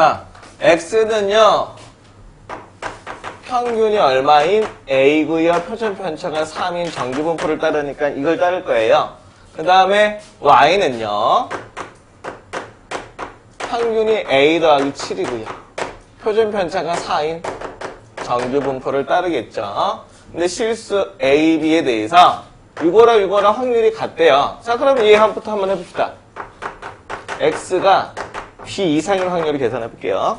자, x는요, 평균이 얼마인 A고요. 표준 편차가 3인 정규 분포를 따르니까 이걸 따를 거예요. 그 다음에 Y는요. 평균이 A 더하기 7이고요. 표준 편차가 4인 정규 분포를 따르겠죠. 근데 실수 A, B에 대해서 이거랑 이거랑 확률이 같대요. 자, 그럼 얘 한부터 한번 해봅시다. X가 P 이상일 확률을 계산해 볼게요.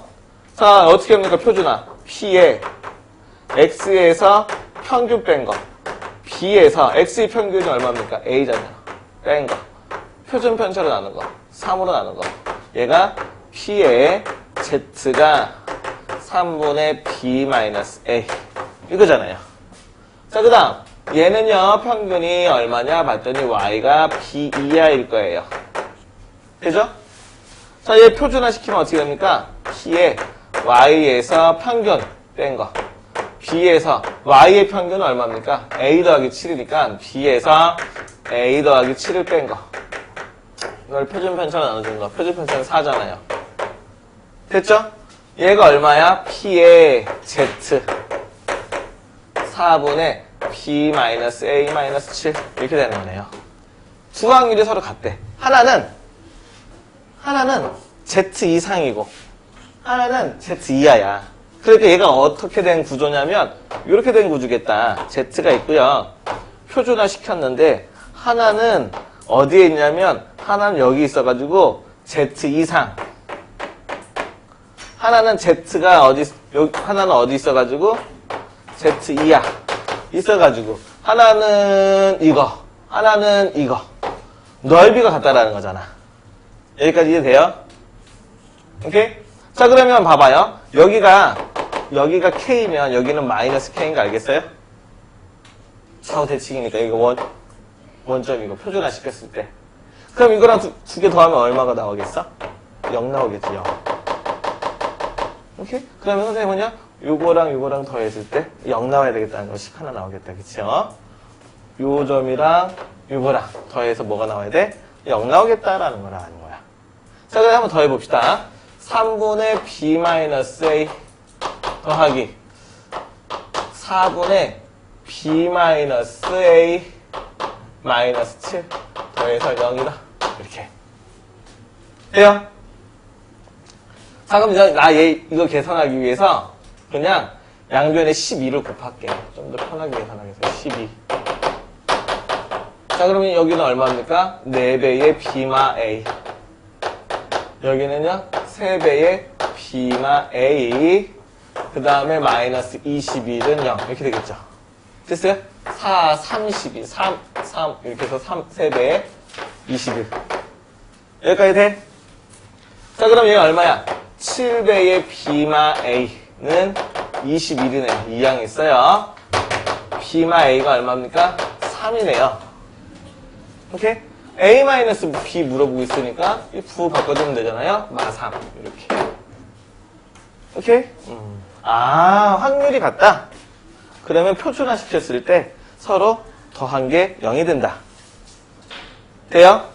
자, 어떻게 합니까? 표준화. P에 X에서 평균 뺀 거. B에서 X의 평균이 얼마입니까? A잖아요. 뺀 거. 표준 편차로 나눈 거. 3으로 나눈 거. 얘가 P에 Z가 3분의 B-A. 이거잖아요. 자, 그 다음. 얘는요, 평균이 얼마냐? 봤더니 Y가 B 이하일 거예요. 되죠? 자, 얘 표준화 시키면 어떻게 됩니까? P에 Y에서 평균 뺀 거. B에서 Y의 평균은 얼마입니까? A 더하기 7이니까 B에서 A 더하기 7을 뺀 거. 이걸 표준 편차로 나눠준 거. 표준 편차는 4잖아요. 됐죠? 얘가 얼마야? P의 Z. 4분의 B-A-7 이렇게 되는 거네요. 두 확률이 서로 같대. 하나는 하나는 Z 이상이고 하나는 Z 이하야. 그러니까 얘가 어떻게 된 구조냐면 이렇게 된 구조겠다. Z가 있고요. 표준화 시켰는데 하나는 어디에 있냐면 하나는 여기 있어가지고 Z 이상 하나는 Z가 어디 여기 하나는 어디 있어가지고 Z 이하 있어가지고 하나는 이거 하나는 이거 넓이가 같다라는 거잖아. 여기까지 이해돼요? 오케이? 자, 그러면 봐봐요. 여기가, 여기가 K면 여기는 마이너스 K인 거 알겠어요? 좌우 대칭이니까 이거 원, 원점이고 표준화 시켰을 때. 그럼 이거랑 두 개 더하면 얼마가 나오겠어? 0 나오겠지, 0. 오케이? 그러면 선생님은요, 요거랑 요거랑 더했을 때 0 나와야 되겠다는 것이 하나 나오겠다, 그쵸? 요 점이랑 요거랑 더해서 뭐가 나와야 돼? 0 나오겠다라는 거야. 자, 그럼 한번 더 해봅시다. 3분의 b-a 더하기 4분의 b-a 마이너스 7 더해서 0이다. 이렇게. 돼요? 자, 그럼 이제 나 얘 이거 계산하기 위해서 그냥 양변에 12를 곱할게. 좀 더 편하게 계산하기 위해서 12. 자, 그러면 여기는 얼마입니까? 4배의 b마. 여기는요, 3배의 b마 a. 그 다음에 마이너스 21은 0. 이렇게 되겠죠. 됐어요? 4, 32, 3, 3. 이렇게 해서 3, 3배의 21. 여기까지 돼? 자, 그럼 얘가 얼마야? 7배의 b마 a는 21이네. 이항 있어요. b마 a가 얼마입니까? 3이네요. 오케이? A-B 물어보고 있으니까 이부 바꿔주면 되잖아요. 마3 이렇게. 오케이? 음. 아 확률이 같다. 그러면 표준화 시켰을 때 서로 더한 게 0이 된다. 돼요?